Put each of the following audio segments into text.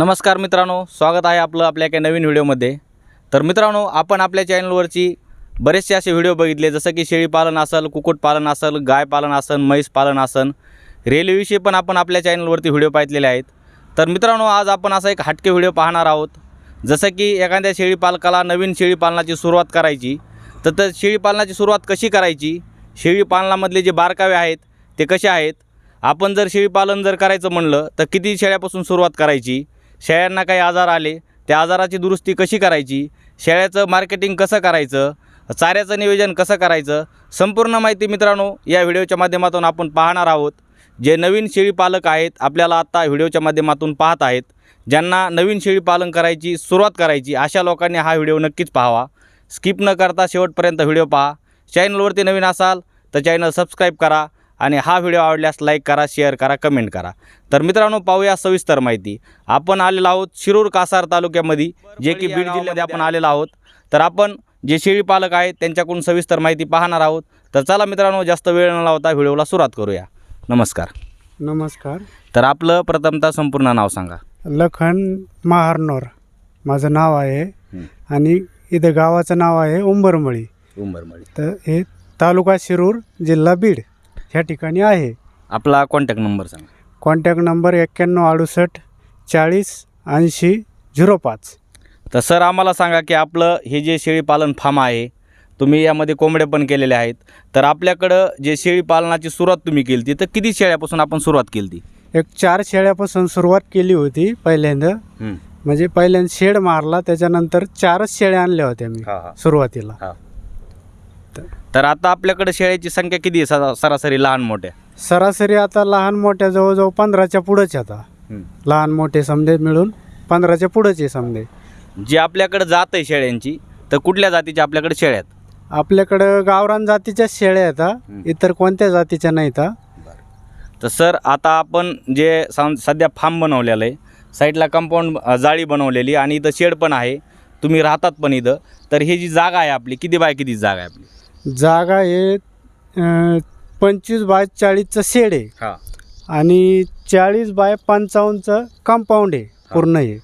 नमस्कार मित्रांनो स्वागत आहे आपलं आपल्या एका नवीन व्हिडिओमध्ये. तर मित्रांनो आपण आपल्या चॅनलवरची बरेचसे असे व्हिडिओ बघितले जसं की शेळीपालन असेल कुक्कुटपालन असेल गाय पालन असेल म्हैस पालन असेल रेल्वेविषयी पण आपण आपल्या चॅनलवरती व्हिडिओ पाहिलेले आहेत. तर मित्रांनो आज आपण असा एक हटके व्हिडिओ पाहणार आहोत. जसं की एखाद्या शेळीपालकाला नवीन शेळीपालनाची सुरुवात करायची. तर तर शेळीपालनाची सुरुवात कशी करायची? शेळीपालनामधले जे बारकावे आहेत ते कसे आहेत? आपण जर शेळीपालन जर करायचं म्हणलं तर किती शेळ्यापासून सुरुवात करायची? शेळ्यांना काही आजार आले त्या आजाराची दुरुस्ती कशी करायची? शेळ्याचं मार्केटिंग कसं करायचं? चाऱ्याचं नियोजन कसं करायचं? संपूर्ण माहिती मित्रांनो या व्हिडिओच्या माध्यमातून आपण पाहणार आहोत. जे नवीन शेळीपालक आहेत आपल्याला आत्ता व्हिडिओच्या माध्यमातून पाहत आहेत. ज्यांना नवीन शेळीपालन करायची सुरुवात करायची अशा लोकांनी हा व्हिडिओ नक्कीच पाहावा. स्किप न करता शेवटपर्यंत व्हिडिओ पहा. चॅनलवरती नवीन असाल तर चॅनल सबस्क्राईब करा. आणि हा व्हिडिओ आवडल्यास लाईक करा शेअर करा कमेंट करा. तर मित्रांनो पाहूया सविस्तर माहिती. आपण आलेलो आहोत शिरूर कासार तालुक्यामध्ये जे की बीड जिल्ह्यामध्ये आपण आलेलो आहोत. तर आपण जे शेळीपालक आहेत त्यांच्याकडून सविस्तर माहिती पाहणार आहोत. तर चला मित्रांनो जास्त वेळ न लावता व्हिडिओला सुरुवात करूया. नमस्कार. नमस्कार. तर आपलं प्रथमतः संपूर्ण नाव सांगा. लखन महारनोर. माझं नाव आहे. हं. आणि इथं गावाचं नाव आहे उंबरमळी. उंबरमळी. तर हे तालुका शिरूर जिल्हा बीड. ह्या ठिकाणी आहे. आपला कॉन्टॅक्ट नंबर सांगा. कॉन्टॅक्ट नंबर एक्क्याण्णव अडुसष्ट चाळीस ऐंशी झिरो पाच. तर सर आम्हाला सांगा की आपलं हे जे शेळीपालन फार्म आहे तुम्ही यामध्ये कोंबडे पण केलेले आहेत. तर आपल्याकडं जे शेळीपालनाची सुरुवात तुम्ही केली ती तर किती शेळ्यापासून आपण सुरुवात केली ती एक चार शेळ्यापासून सुरुवात केली होती पहिल्यांदा. म्हणजे पहिल्यांदा शेड मारला त्याच्यानंतर चारच शेळ्या आणल्या होत्या मी हा हा. सुरुवातीला. हा. तर आता आपल्याकडे शेळ्याची संख्या किती आहे? सरा- सरासरी लहान मोठ्या सरासरी आता लहान मोठ्या जवळजवळ पंधराच्या पुढंच आता. लहान मोठे समजे मिळून पंधराच्या पुढंच आहे समजे जी आपल्याकडे जात आहे शेळ्यांची तर कुठल्या जातीच्या आपल्याकडे शेळ्या आहेत? आपल्याकडं गावरान जातीच्याच शेळ्या आहेत हा. हं. इतर कोणत्या जातीच्या नाहीत हा. तर सर आता आपण जे सध्या फार्म बनवलेलं आहे साईडला कंपाऊंड अ, जाळी बनवलेली आणि इथं शेड पण आहे. तुम्ही राहतात पण इथं. तर ही जी जागा आहे आपली किती बाय किती जागा आहे आपली? जागा हे अं, पंचवीस बाय चाळीसचं शेड आहे. हां. आणि चाळीस बाय पंचावन्नचं कंपाऊंड आहे पूर्ण हे.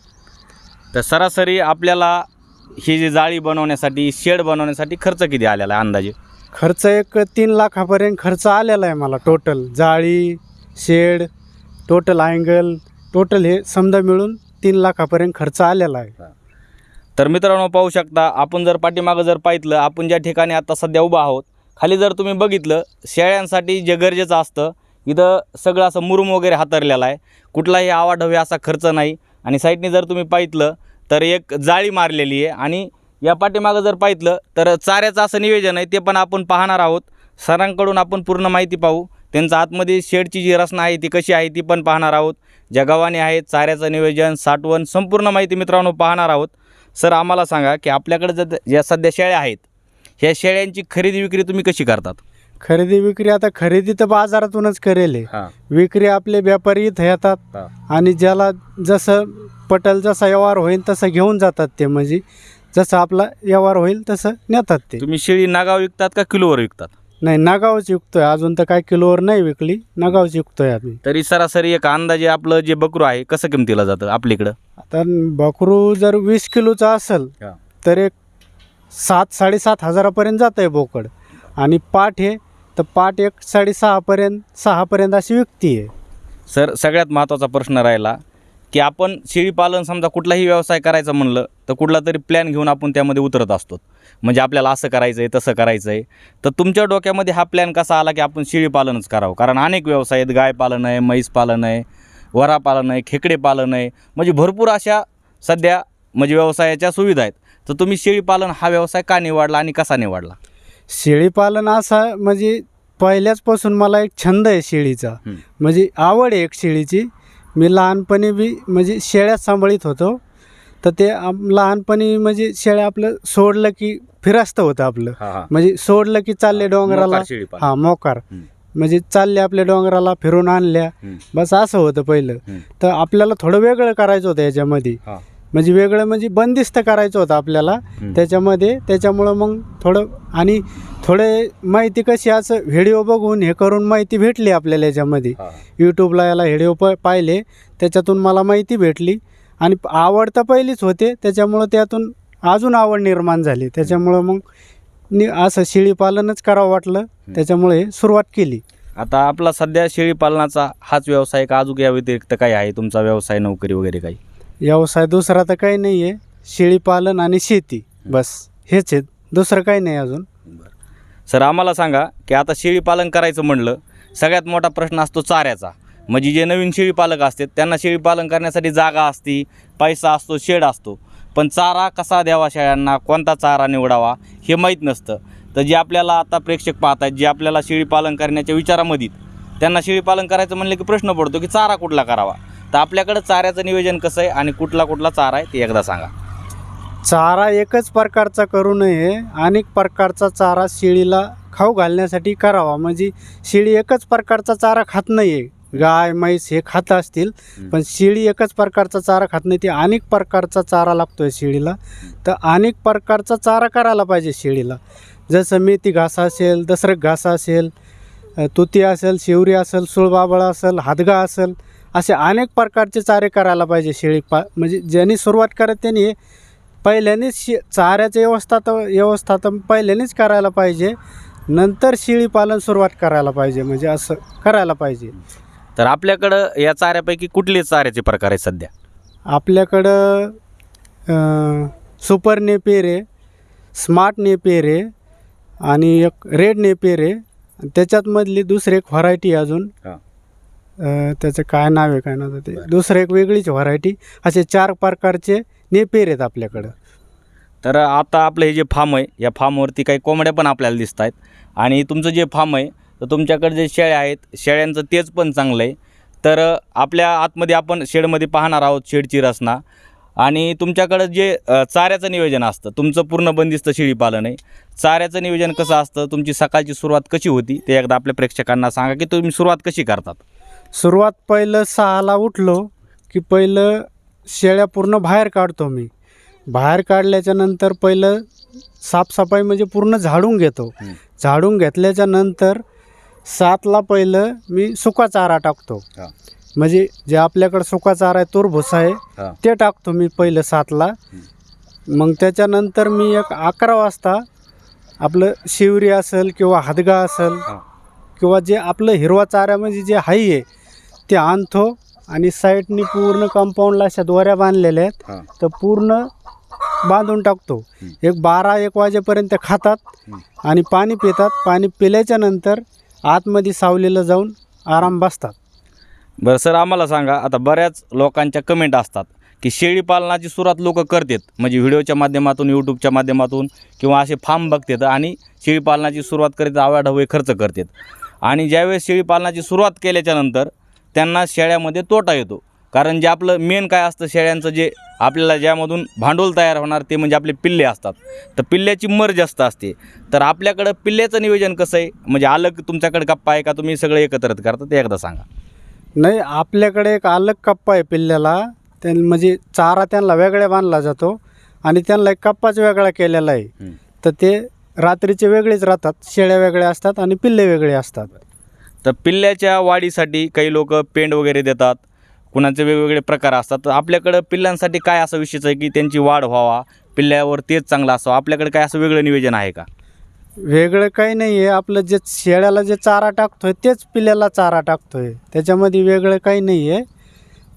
तर सरासरी आपल्याला ही जी जाळी बनवण्यासाठी शेड बनवण्यासाठी खर्च किती आलेला आहे अंदाजे? खर्च एक तीन लाखापर्यंत खर्च आलेला आहे मला टोटल जाळी शेड टोटल अँगल टोटल हे समजा मिळून तीन लाखापर्यंत खर्च आलेला आहे. तर मित्रांनो पाहू शकता आपण जर पाठीमागं जर पाहितलं आपण ज्या ठिकाणी आता सध्या उभा आहोत खाली जर तुम्ही बघितलं शेळ्यांसाठी जे गरजेचं असतं इथं सगळं असं मुरुम वगैरे हातरलेला आहे. कुठलाही आवाढव्य असा खर्च नाही. आणि साईडने जर तुम्ही पाहितलं तर एक जाळी मारलेली आहे. आणि या पाठीमागं जर पाहितलं तर चाऱ्याचं असं नियोजन आहे ते पण आपण पाहणार आहोत. सरांकडून आपण पूर्ण माहिती पाहू. त्यांचा आतमध्ये शेडची जी रचना आहे ती कशी आहे ती पण पाहणार आहोत. ज्या गव्हाणे आहेत चाऱ्याचं नियोजन साठवण संपूर्ण माहिती मित्रांनो पाहणार आहोत. सर आम्हाला सांगा की आपल्याकडे जर ज्या सध्या शेळ्या आहेत ह्या शेळ्यांची खरेदी विक्री तुम्ही कशी करतात? खरेदी विक्री आता खरेदी तर बाजारातूनच करेल आहे. हां. विक्री आपले व्यापारी इथं येतात हां. आणि ज्याला जसं पटल जसा व्यवहार होईल तसं घेऊन जातात ते म्हणजे जसं आपला व्यवहार होईल तसं नेतात ते. तुम्ही शेळी नागाव विकतात का किलोवर विकतात? नाही नागावच विकतोय. अजून तर काय किलोवर नाही विकली. नागावच विकतोय आम्ही. तरी सरासरी एक अंदाजे आपलं जे बकरू आहे कसं किमतीला जातं आपल्याकडं आता बकरू जर वीस किलोचा असेल हां. तर एक सात साडेसात हजारापर्यंत जात आहे बोकड. आणि पाठ हे तर पाठ एक साडेसहापर्यंत सहापर्यंत अशी विकती आहे सर सगळ्यात महत्त्वाचा प्रश्न राहिला की आपण शेळीपालन समजा कुठलाही व्यवसाय करायचा म्हणलं तर कुठला तरी प्लॅन घेऊन आपण त्यामध्ये उतरत असतो. म्हणजे आपल्याला असं करायचं आहे तसं करायचं आहे तर तुमच्या डोक्यामध्ये हा प्लॅन कसा आला की आपण शेळीपालनच करावं? कारण अनेक व्यवसाय आहेत गाय पालन आहे म्हैस पालन आहे वरा पालन आहे खेकडे पालन आहे. म्हणजे भरपूर अशा सध्या म्हणजे व्यवसायाच्या सुविधा आहेत. तर तुम्ही शेळीपालन हा व्यवसाय का निवडला आणि कसा निवडला? शेळीपालन असा म्हणजे पहिल्याचपासून मला एक छंद आहे शेळीचा. म्हणजे आवड आहे एक शेळीची. मी लहानपणी बी म्हणजे शेळ्या सांभाळीत होतो. तर ते आम- लहानपणी म्हणजे शेळ्या आपलं सोडलं की फिरास्त होतं आपलं. हां हां. म्हणजे सोडलं की चालले डोंगराला हा मोकार. म्हणजे चालले आपल्या डोंगराला फिरून आणल्या. बस असं होतं पहिलं. तर आपल्याला थोडं वेगळं करायचं होतं याच्यामध्ये. हां. म्हणजे वेगळं म्हणजे बंदिस्त करायचं होतं आपल्याला. त्याच्यामध्ये त्याच्यामुळं मग थोडं आणि थोडे माहिती कशी असं व्हिडिओ बघून हे करून माहिती भेटली आपल्याला याच्यामध्ये. यूट्यूबला याला व्हिडिओ प पाहिले त्याच्यातून मला माहिती भेटली. आणि आवड तर पहिलीच होते त्याच्यामुळं त्यातून अजून आवड निर्माण झाली. त्याच्यामुळं मग नि असं शेळीपालनच करावं वाटलं. त्याच्यामुळे सुरुवात केली. आता आपला सध्या शेळी पालनाचा हाच व्यवसाय का अजून या व्यतिरिक्त काही आहे? तुमचा व्यवसाय नोकरी वगैरे काही? व्यवसाय दुसरा तर काही नाही आहे शेळीपालन आणि शेती. बस. हेच आहेत. दुसरं काही नाही अजून. सर आम्हाला सांगा की आता शेळीपालन करायचं म्हणलं सगळ्यात मोठा प्रश्न असतो चाऱ्याचा. म्हणजे जे नवीन शेळीपालक असतात त्यांना शेळीपालन करण्यासाठी जागा असती पैसा असतो शेड असतो. पण चारा कसा द्यावा शेळ्यांना? कोणता चारा निवडावा? हे माहीत नसतं. तर जे आपल्याला आता प्रेक्षक पाहतात जे आपल्याला शेळीपालन करण्याच्या विचारामध्ये त्यांना शेळीपालन करायचं म्हणलं की प्रश्न पडतो की चारा कुठला करावा? तर आपल्याकडं चाऱ्याचं नियोजन कसं आहे आणि कुठला कुठला चारा आहे ते एकदा सांगा. चारा एकच प्रकारचा करू नये अनेक प्रकारचा चारा शेळीला खाऊ घालण्यासाठी करावा. म्हणजे शेळी एकच प्रकारचा चारा खात नाही आहे गाय म्हैस हे खात असतील पण शेळी एकच प्रकारचा चारा खात नाही ती अनेक प्रकारचा चारा लागतो आहे शेळीला. तर अनेक प्रकारचा चारा करायला पाहिजे शेळीला. जसं मेथी घास असेल दसरक घास असेल तुती असेल शेवरी असेल सुळबाबळा असेल हादगा असेल असे अनेक प्रकारचे चारे करायला पाहिजे शेळी पा म्हणजे ज्यांनी सुरुवात करत त्यांनी पहिल्यानेच शे चाऱ्याचं व्यवस्था तर व्यवस्था तर पहिल्यानेच करायला पाहिजे. नंतर शेळी पालन सुरुवात करायला पाहिजे म्हणजे असं करायला पाहिजे. तर आपल्याकडं या चाऱ्यापैकी कुठले चाऱ्याचे प्रकार आहेत सध्या? आपल्याकडं अं, सुपर नेपेर आहे स्मार्ट नेपेर आहे आणि एक रेड नेपेर. आहे आणि त्याच्यात मधली दुसरी एक व्हरायटी अजून. हा. अं, त्याचं काय नाव आहे काय नाव ते? दुसरं एक वेगळीच व्हरायटी असे चार प्रकारचे नेपेर आहेत आपल्याकडं. तर आता आपलं हे जे फार्म आहे या फार्मवरती काही कोंबड्या पण आपल्याला दिसत आहेत. आणि तुमचं जे फार्म आहे तर तुमच्याकडे जे शेळ्या आहेत शेळ्यांचं तेच पण चांगलं आहे. तर आपल्या आतमध्ये आपण शेडमध्ये पाहणार आहोत शेडची रचना. आणि तुमच्याकडं जे अ, चाऱ्याचं नियोजन असतं तुमचं पूर्ण बंदिस्त शेळी पालन आहे. चाऱ्याचं नियोजन कसं असतं तुमची सकाळची सुरुवात कशी होती ते एकदा आपल्या प्रेक्षकांना सांगा की तुम्ही सुरुवात कशी करतात? सुरुवात पहिलं सहाला उठलो की पहिलं शेळ्या पूर्ण बाहेर काढतो मी बाहेर काढल्याच्या नंतर पहिलं साफसफाई म्हणजे पूर्ण झाडून घेतो. झाडून घेतल्याच्या नंतर सातला पहिलं मी सुका चारा टाकतो. म्हणजे जे आपल्याकडं सुका चारा आहे तूर भुसा आहे. ते टाकतो मी पहिलं सातला मग त्याच्यानंतर मी एक अकरा वाजता आपलं शिवरी असेल किंवा हादगा असेल. किंवा जे आपलं हिरवा चाऱ्यामध्ये जे हाई आहे ते आणतो आणि साईडनी पूर्ण कंपाऊंडला अशा दोऱ्या बांधलेल्या आहेत. तर पूर्ण बांधून टाकतो. एक बारा एक वाजेपर्यंत खातात. आणि पाणी पितात. पाणी पिल्याच्या नंतर आतमध्ये सावलीला जाऊन आराम बसतात. बरं सर आम्हाला सांगा आता बऱ्याच लोकांच्या कमेंट असतात की शेळी पालनाची सुरुवात लोक करतात. म्हणजे व्हिडिओच्या माध्यमातून यूट्यूबच्या माध्यमातून किंवा असे फार्म बघतात आणि शेळी पालनाची सुरुवात करतात आवाढावे खर्च करतात. आणि ज्यावेळेस शेळी पालनाची सुरुवात केल्याच्यानंतर त्यांना शेळ्यामध्ये तोटा येतो. कारण जे आपलं मेन काय असतं शेळ्यांचं जे आपल्याला ज्यामधून भांडवल तयार होणार ते म्हणजे आपले पिल्ले असतात. तर पिल्ल्याची मर जास्त असते. तर आपल्याकडं पिल्ल्याचं नियोजन कसं आहे? म्हणजे अलग तुमच्याकडे गप्पा आहे का? तुम्ही सगळं एकत्रित करता? ते एकदा सांगा. नाही आपल्याकडे एक अलग कप्पा आहे पिल्ल्याला. त्यां म्हणजे चारा त्यांना वेगळ्या बांधला जातो आणि त्यांना एक कप्पाच वेगळा केलेला आहे. तर ते रात्रीचे वेगळेच राहतात. शेळ्या वेगळ्या असतात आणि पिल्ले वेगळे असतात. तर पिल्ल्याच्या वाढीसाठी काही लोक पेंड वगैरे देतात. कुणाचे वेगवेगळे प्रकार असतात. तर आपल्याकडं पिल्लांसाठी काय असं विषयच आहे की त्यांची वाढ व्हावा पिल्ल्यावर तेच चांगलं असावं? आपल्याकडे काय असं वेगळं नियोजन आहे का? वेगळं काही नाही आहे आपलं जे शेळ्याला जे चारा टाकतोय तेच पिल्ल्याला चारा टाकतोय. त्याच्यामध्ये वेगळं काही नाही आहे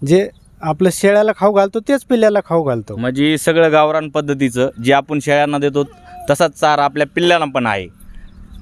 जे आपलं शेळ्याला खाऊ घालतो तेच पिल्ल्याला खाऊ घालतो. म्हणजे सगळं गावरान पद्धतीचं जे आपण शेळ्यांना देतो तसाच चारा आपल्या पिल्ल्यांना पण आहे.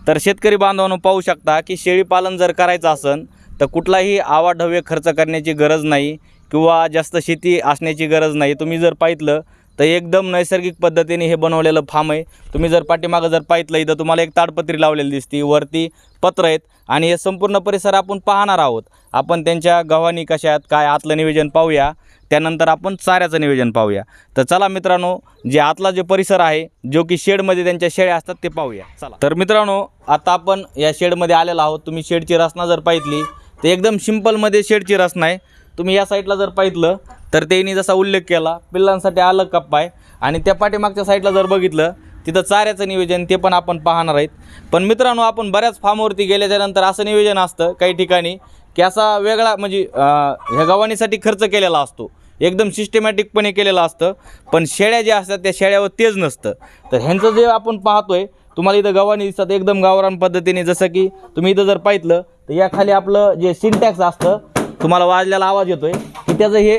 तर शेतकरी बांधवांनो पाहू शकता की शेळीपालन जर करायचं असेल तर कुठलाही आवाढव्य खर्च करण्याची गरज नाही किंवा जास्त शेती असण्याची गरज नाही. तुम्ही जर पाहितलं तर एकदम नैसर्गिक पद्धतीने हे बनवलेलं फार्म आहे. तुम्ही जर पाठीमागं जर पाहितलं इथं तुम्हाला एक ताडपत्री लावलेली दिसती वरती पत्र आहेत आणि हे संपूर्ण परिसर आपण पाहणार आहोत. आपण त्यांच्या गव्हाणी कशा आहेत काय आतलं नियोजन पाहूया. त्यानंतर आपण चाऱ्याचं नियोजन पाहूया. तर चला मित्रांनो जे आतला जे परिसर आहे जो की शेडमध्ये त्यांच्या शेळ्या असतात ते पाहूया. चला. तर मित्रांनो आता आपण या शेडमध्ये आलेलो आहोत. तुम्ही शेडची रचना जर पाहितली तर एकदम सिम्पलमध्ये शेडची रचना आहे. तुम्ही या साईडला जर पाहितलं तर त्यांनी जसा उल्लेख केला पिल्लांसाठी अलग कप्पा आहे. आणि त्या पाठीमागच्या साईडला जर बघितलं तिथं चाऱ्याचं नियोजन ते पण आपण पाहणार आहेत. पण मित्रांनो आपण बऱ्याच फार्मवरती गेल्याच्यानंतर असं नियोजन असतं काही ठिकाणी की असा वेगळा म्हणजे ह्या गव्हाणीसाठी खर्च केलेला असतो. एकदम सिस्टमॅटिकपणे केलेलं असतं. पण शेळ्या ज्या असतात त्या शेळ्यावर तेज नसतं. तर ह्यांचं जे आपण पाहतोय तुम्हाला इथं गव्हाणी दिसतात एकदम गावरान पद्धतीने. जसं की तुम्ही इथं जर पाहितलं तर या खाली आपलं जे सिंटॅक्स असतं तुम्हाला वाजलेला आवाज येतोय की त्याचं हे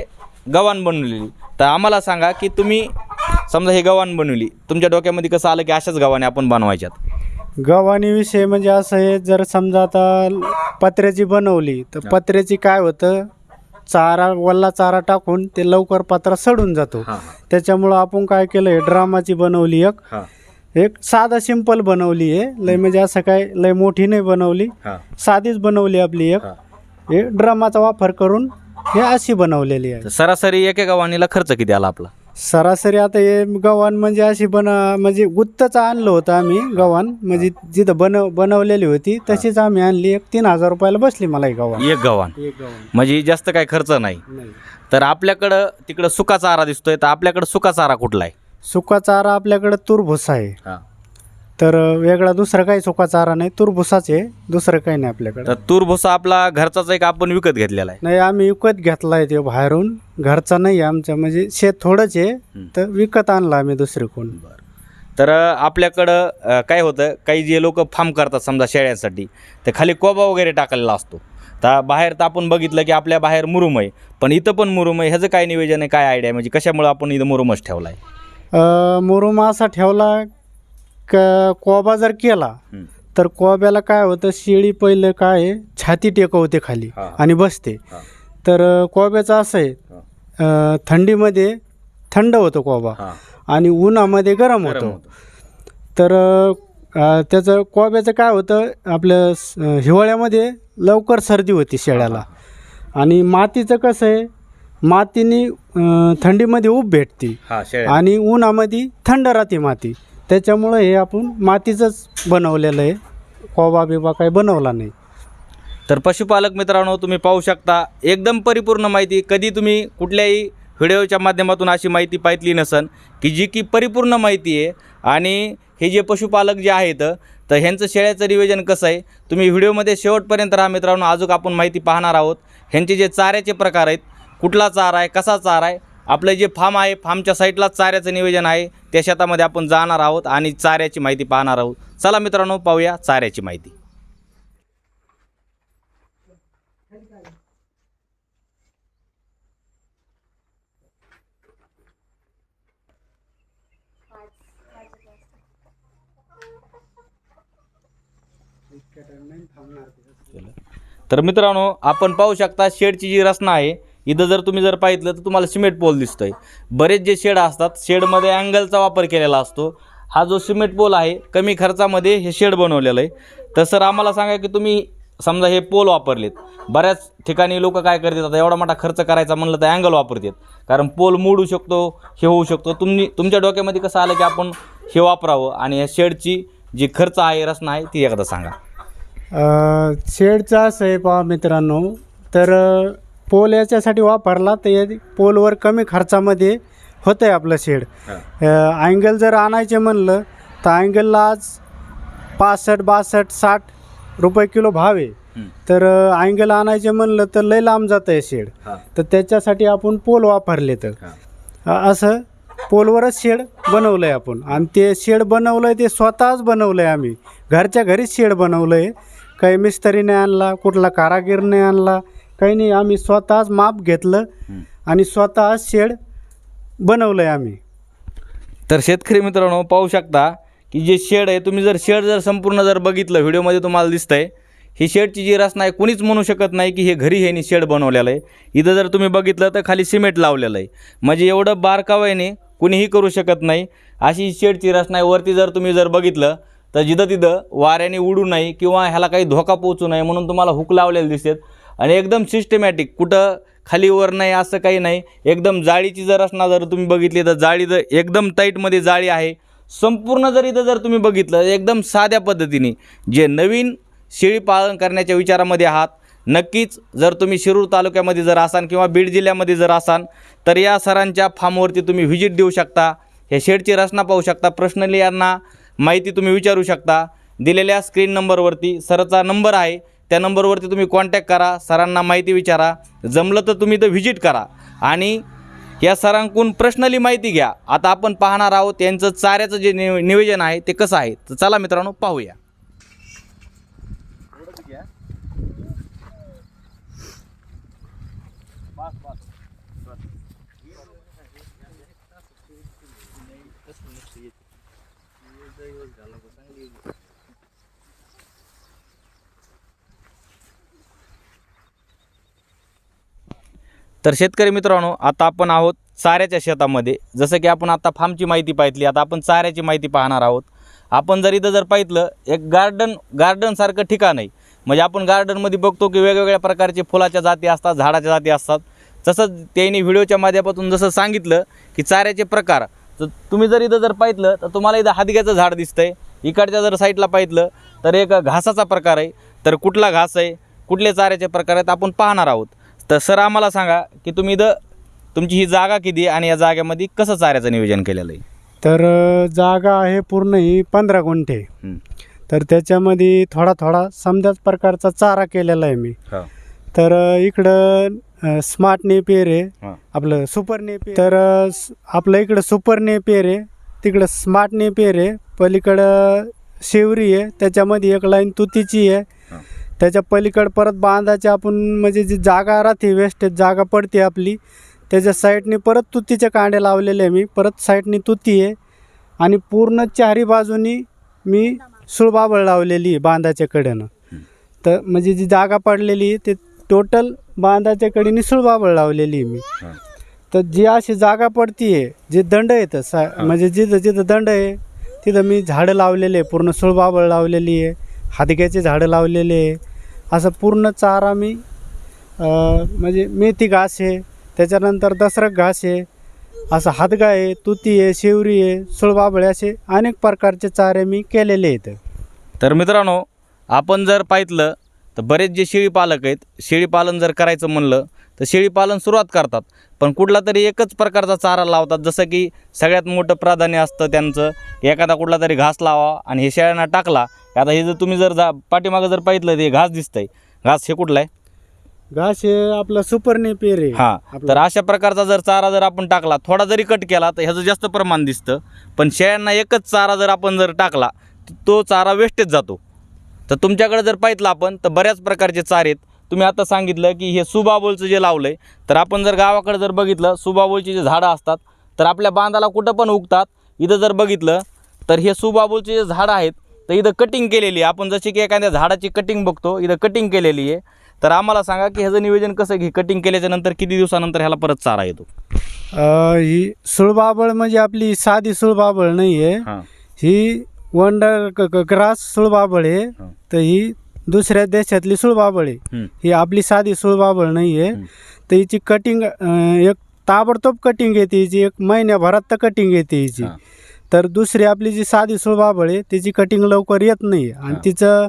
गव्हाण बनवलेली तर आम्हाला सांगा की तुम्ही समजा हे गव्हाण बनवली तुमच्या डोक्यामध्ये कसं आलं की अशाच गव्हाणे आपण बनवायच्यात? गव्हाणी विषय म्हणजे असं आहे जर समजा आता पत्र्याची बनवली तर पत्र्याची काय होतं चारा वल्ला चारा टाकून ते लवकर पत्रा सडून जातो. त्याच्यामुळं आपण काय केलं आहे ड्रामाची बनवली एक. हां. एक साधा सिंपल बनवली आहे. लय म्हणजे असं काय लय मोठी नाही बनवली. हां. साधीच बनवली आपली एक. हां. हे ड्रामाचा वापर करून हे अशी बनवलेली आहे. सरासरी एका गव्हाणीला खर्च किती आला आपला? सरासरी आता हे गव्हाण म्हणजे अशी बन म्हणजे गुत्तच आणलं होतं आम्ही गव्हाण. म्हणजे जिथं बनव बनवलेली होती तशीच आम्ही आणली. एक तीन हजार रुपयाला बसली मला ही गव्हाण. एक गव्हाण. एक गव्हाण. म्हणजे जास्त काही खर्च नाही. नाही. तर आपल्याकडं तिकडं सुका चारा दिसतोय तर आपल्याकडं सुका चारा कुठला आहे? सुका चारा आपल्याकडे तुरभुसा आहे. हां. तर वेगळा दुसरा काही सुका चारा नाही. तुरभुसाच आहे. दुसरं काही नाही आपल्याकडे. तर तूर भुसा आपला घरचाच एक आपण विकत घेतलेला आहे. नाही आम्ही विकत घेतलाय ते बाहेरून. घरचा नाही आहे आमच्या म्हणजे शेत थोडंच आहे. तर विकत आणला आम्ही दुसरीकडून. तर अ, आपल्याकडं अ, काय होतं? काही जे लोक फार्म करतात समजा शेळ्यांसाठी तर खाली कोबा वगैरे टाकलेला असतो. तर बाहेर तर आपण बघितलं की आपल्या बाहेर मुरुम आहे पण इथं पण मुरुम आहे ह्याचं काय नियोजन आहे? काय आयडिया म्हणजे कशामुळे आपण इथं मुरुमच ठेवला आहे अ, मुरुम असा ठेवला क कोबा जर केला. तर कोब्याला काय होतं शेळी पहिलं काय आहे, छाती टेकवते खाली हा. आणि बसते. हा. तर अ, कोब्याचं असं आहे अ, थंडीमध्ये थंड होतो कोबा हां. आणि उन्हामध्ये गरम होतो. तर अ, त्याचं कोब्याचं काय होतं आपलं स- हिवाळ्यामध्ये लवकर सर्दी होती शेळ्याला. आणि मातीचं कसं आहे मातीने अ, थंडीमध्ये ऊब भेटते हां शेळ्या. आणि उन्हामध्ये थंड राहते माती. त्याच्यामुळं हे आपण मातीचंच बनवलेलं आहे. कोबा बिबा काही बनवला नाही. तर पशुपालक मित्रांनो तुम्ही पाहू शकता एकदम परिपूर्ण माहिती. कधी तुम्ही कुठल्याही व्हिडिओच्या माध्यमातून अशी माहिती पाहितली नसन की जी की परिपूर्ण माहिती आहे. आणि हे जे पशुपालक जे आहेत तर ह्यांचं शेळ्याचं रिव्हिजन कसं आहे तुम्ही व्हिडिओमध्ये शेवटपर्यंत राहा मित्रांनो. अजून आपण माहिती पाहणार आहोत. ह्यांचे जे चाऱ्याचे प्रकार आहेत कुठला चारा आहे कसा चारा आहे आपलं जे फार्म आहे फार्मच्या साईडलाच चाऱ्याचं नियोजन आहे. त्या शेतामध्ये आपण जाणार आहोत आणि चाऱ्याची माहिती पाहणार आहोत. चला मित्रांनो पाहूया चाऱ्याची माहिती. तर मित्रांनो आपण पाहू शकता शेडची जी रचना आहे इथं जर तुम्ही जर पाहितलं तर तुम्हाला सिमेंट पोल दिसतोय. बरेच जे शेड असतात शेडमध्ये अँगलचा वापर केलेला असतो. हा जो सिमेंट पोल आहे कमी खर्चामध्ये हे शेड बनवलेलं आहे. तर सर आम्हाला सांगा की तुम्ही समजा हे पोल वापरलेत. बऱ्याच ठिकाणी लोक काय करतात आता एवढा मोठा खर्च करायचा म्हणलं तर अँगल वापरतात. कारण पोल मोडू शकतो हे होऊ शकतो. तुम्ही तुमच्या डोक्यामध्ये कसं आलं की आपण हे वापरावं आणि या शेडची जी खर्च आहे रचना आहे ती एकदा सांगा. शेडचा असं आहे पहा मित्रांनो. तर पोल याच्यासाठी वापरला तर या पोलवर कमी खर्चामध्ये होतं आहे आपलं शेड. अँगल जर आणायचे म्हणलं तर अँगलला आज पासष्ट बासष्ट साठ रुपये किलो भाव आहे. तर अँगल आणायचे म्हणलं तर लय लांब जातं आहे शेड तर त्याच्यासाठी आपण पोल वापरले तर. असं पोलवरच शेड बनवलं आहे आपण. आणि ते शेड बनवलं आहे ते स्वतःच बनवलं आहे आम्ही. घरच्या घरीच शेड बनवलं आहे काही मिस्त्रीने आणला कुठला कारागीरने आणला काही नाही आम्ही स्वतःच माप घेतलं हं. आणि स्वतःच शेड बनवलं आहे आम्ही. तर शेतकरी मित्रांनो पाहू शकता की जे शेड आहे तुम्ही जर शेड जर संपूर्ण जर बघितलं व्हिडिओमध्ये तुम्हाला दिसतंय ही शेडची जी रचना आहे कुणीच म्हणू शकत नाही की हे घरी ह्यांनी शेड बनवलेलं आहे. इथं जर तुम्ही बघितलं तर खाली सिमेंट लावलेलं आहे. म्हणजे एवढं बारकावाने कुणीही करू शकत नाही. अशी शेडची रचना आहे वरती जर तुम्ही जर बघितलं तर जिथं तिथं वाऱ्याने उडू नये किंवा ह्याला काही धोका पोचू नये म्हणून तुम्हाला हुक लावलेले दिसतात. आणि एकदम सिस्टमॅटिक कुठं खाली वर नाही असं काही नाही. एकदम जाळीची जर रचना जर तुम्ही बघितली तर जाळी जर एकदम टाईटमध्ये जाळी आहे. संपूर्ण जर इथं जर तुम्ही बघितलं एकदम साध्या पद्धतीने जे नवीन शेळी पालन करण्याच्या विचारामध्ये आहात नक्कीच जर तुम्ही शिरूर तालुक्यामध्ये जर असाल किंवा बीड जिल्ह्यामध्ये जर असाल तर या सरांच्या फार्मवरती तुम्ही व्हिजिट देऊ शकता. हे शेडची रचना पाहू शकता. प्रश्न यांना माहिती तुम्ही विचारू शकता. दिलेल्या स्क्रीन नंबरवरती सरचा नंबर आहे. त्या नंबरवरती तुम्ही कॉन्टॅक्ट करा सरांना माहिती विचारा जमलं तर तुम्ही तर व्हिजिट करा. आणि या सरांकडून पर्सनली माहिती घ्या. आता आपण पाहणार आहोत यांचं चाऱ्याचं जे नि नियोजन आहे ते कसं आहे? तर चला मित्रांनो पाहूया. तर शेतकरी मित्रांनो आता आपण आहोत चाऱ्याच्या शेतामध्ये. जसं की आपण आता फार्मची माहिती पाहितली आता आपण चाऱ्याची माहिती पाहणार आहोत. आपण जर इथं जर पाहितलं एक गार्डन गार्डनसारखं ठिकाण आहे. म्हणजे आपण गार्डनमध्ये बघतो की वेगवेगळ्या प्रकारचे फुलाच्या जाती असतात झाडाच्या जाती असतात. तसंच त्यांनी व्हिडिओच्या माध्यमातून जसं सांगितलं की चाऱ्याचे प्रकार. तर तुम्ही जर इथं जर पाहितलं तर तुम्हाला इथं हादग्याचं झाड दिसतं आहे इकडच्या जर साईडला पाहितलं तर एक घासाचा प्रकार आहे. तर कुठला घास आहे? कुठले चाऱ्याचे प्रकार आहेत? आपण पाहणार आहोत. तर सर आम्हाला सांगा की तुम्ही इथं तुमची ही जागा किती आणि या जागेमध्ये कसं चाऱ्याचं नियोजन केलेलं आहे? तर अ, जागा आहे पूर्ण ही पंधरा गुंठे. हं. तर त्याच्यामध्ये थोडा थोडा समजाच प्रकारचा चारा केलेला आहे मी. हो. तर अ, इकडं अ, स्मार्ट नेपियर आहे. हां. आपलं सुपर नेपियर. तर अ, स- आपलं इकडं सुपर नेपियर आहे. तिकडं स्मार्ट नेपियर आहे. पलीकडं शेवरी आहे. त्याच्यामध्ये एक लाईन तुतीची आहे. त्याच्या पलीकडं परत बांधायची आपण म्हणजे जी जागा राहते वेस्टेज जागा पडते आपली त्याच्या साईडने परत तुतीचे कांडे लावलेले आहे मी. परत साईडने तुती आहे. आणि पूर्ण चारी बाजूनी मी सुळबाबळ लावलेली आहे बांधाच्या कडेनं. तर म्हणजे जी जागा पडलेली आहे ते टोटल बांधाच्या कडेने सुळबाबळ लावलेली आहे मी. तर जी अशी जागा पडती आहे जे दंड येतं सा म्हणजे जिथं जिथं दंड आहे तिथं मी झाडं लावलेले आहे पूर्ण सुळबाबळ लावलेली आहे. हादग्याचे झाडं लावलेले आहे. असं पूर्ण चारा मी म्हणजे मेथी घास आहे. त्याच्यानंतर दसरक घास आहे. असं हादगा आहे तुती आहे शेवरी आहे सुळबाबळे असे अनेक प्रकारचे चारे मी केलेले आहेत. तर मित्रांनो आपण जर पाहितलं तर बरेच जे शेळीपालक आहेत शेळीपालन जर करायचं म्हणलं तर शेळीपालन सुरुवात करतात. पण कुठला तरी एकच प्रकारचा चारा लावतात जसं की सगळ्यात मोठं प्राधान्य असतं त्यांचं एखादा कुठला तरी घास लावा आणि हे शेळ्यांना टाकला आता हे जर तुम्ही जर जा पाठीमागं जर पाहितलं ते घास दिसतंय. घास हे कुठला आहे? घास हे आपलं सुपर नेपियर आहे. हां. तर अशा प्रकारचा जर चारा जर आपण टाकला थोडा जरी कट केला तर ह्याचं जास्त प्रमाण दिसतं. पण शेळ्यांना एकच चारा जर आपण जर टाकला तो चारा वेस्टेज जातो. तर तुमच्याकडे जर पाहितलं आपण तर बऱ्याच प्रकारचे चारे आहेत. तुम्ही आता सांगितलं की हे सुबाबोलचं जे लावलं आहे तर आपण जर गावाकडे जर बघितलं सुबाबोलची जे झाडं असतात तर आपल्या बांधाला कुठं पण उगतात. इथं जर बघितलं तर हे सुबाबोलचे जे झाडं आहेत तर इथं कटिंग केलेली आहे. आपण जशी की एखाद्या झाडाची कटिंग बघतो इथं कटिंग केलेली आहे. तर आम्हाला सांगा की ह्याचं नियोजन कसं की कटिंग केल्याच्यानंतर किती दिवसानंतर ह्याला परत चारा येतो? ही सुळबाबळ म्हणजे आपली साधी सुळबाबळ नाही आहे हां वंडर ग्रास सुळबाबळ आहे. तर ही दुसऱ्या देशातली सुळबाबळ आहे. हं. आपली साधी सुळबाबळ नाही आहे. तर हिची कटिंग एक ताबडतोब कटिंग येते हिची एक महिन्याभरात तर कटिंग येते हिची. तर दुसरी आपली जी साधी सुळबाबळ आहे तिची कटिंग लवकर येत नाही. आणि. तिचं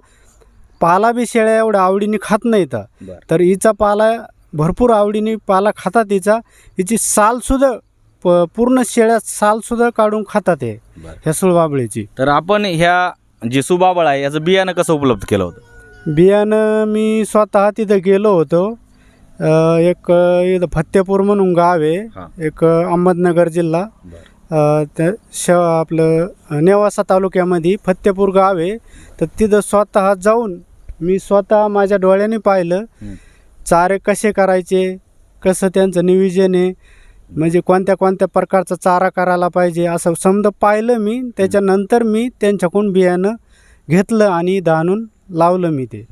पाला बी शेळ्या एवढ्या आवडीने खात नाहीत. बरं. तर हिचा पाला भरपूर आवडीने पाला खातात हिचा. हिची सालसुद्धा प पूर्ण शेळ्या सालसुद्धा काढून खातात हे ह्या सुळबाबळीची तर आपण ह्या जे सुबाबळ आहे याचं बियाणं कसं उपलब्ध केलं होतं? बियाणं मी स्वतः तिथं गेलो होतो. एक इथं फत्तेपूर म्हणून गाव आहे. एक अहमदनगर जिल्हा. त्या श आपलं नेवासा तालुक्यामध्ये फत्तेपूर गाव आहे. तर तिथं स्वतः जाऊन मी स्वतः माझ्या डोळ्याने पाहिलं. चारे कसे करायचे कसं त्यांचं नियोजन आहे म्हणजे कोणत्या कोणत्या प्रकारचा चारा करायला पाहिजे असं समजा पाहिलं मी. त्याच्यानंतर मी त्यांच्याकडून बियाणं घेतलं आणि आणून लावलं मी ते.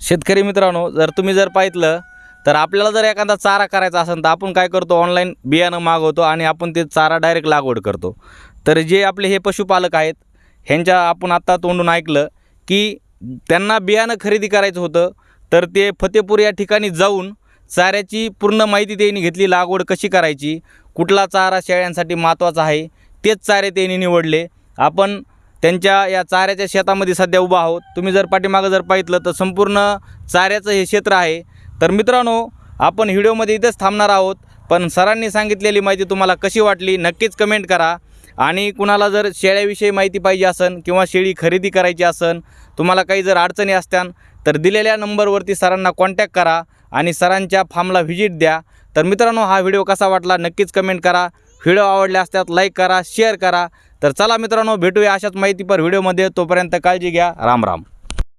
शेतकरी मित्रांनो जर तुम्ही जर पाहितलं तर आपल्याला जर एखादा चारा करायचा असेल तर आपण काय करतो ऑनलाईन बियाणं मागवतो आणि आपण ते चारा डायरेक्ट लागवड करतो. तर जे आपले हे पशुपालक आहेत ह्यांच्या आपण आत्ता तोंडून ऐकलं की त्यांना बियाणं खरेदी करायचं होतं तर ते फतेपूर या ठिकाणी जाऊन चाऱ्याची पूर्ण माहिती त्यांनी घेतली लागवड कशी करायची कुठला चारा शेळ्यांसाठी महत्त्वाचा आहे तेच चारे त्यांनी निवडले. आपण त्यांच्या या चाऱ्याच्या शेतामध्ये सध्या उभा आहोत. तुम्ही जर पाठीमागं जर पाहितलं तर संपूर्ण चाऱ्याचं हे क्षेत्र आहे. तर मित्रांनो आपण व्हिडिओमध्ये इथंच थांबणार आहोत पण सरांनी सांगितलेली माहिती तुम्हाला कशी वाटली नक्कीच कमेंट करा. आणि कुणाला जर शेळ्याविषयी माहिती पाहिजे असन किंवा शेळी खरेदी करायची असन तुम्हाला काही जर अडचणी असत्यान तर दिलेल्या नंबरवरती सरांना कॉन्टॅक्ट करा आणि सरांच्या फार्मला व्हिजिट द्या. तर मित्रांनो हा व्हिडिओ कसा वाटला नक्कीच कमेंट करा. व्हिडिओ आवडल्या असतात लाईक करा शेअर करा. तर चला मित्रांनो भेटूया अशाच माहितीपर व्हिडिओमध्ये. तोपर्यंत काळजी घ्या. राम राम.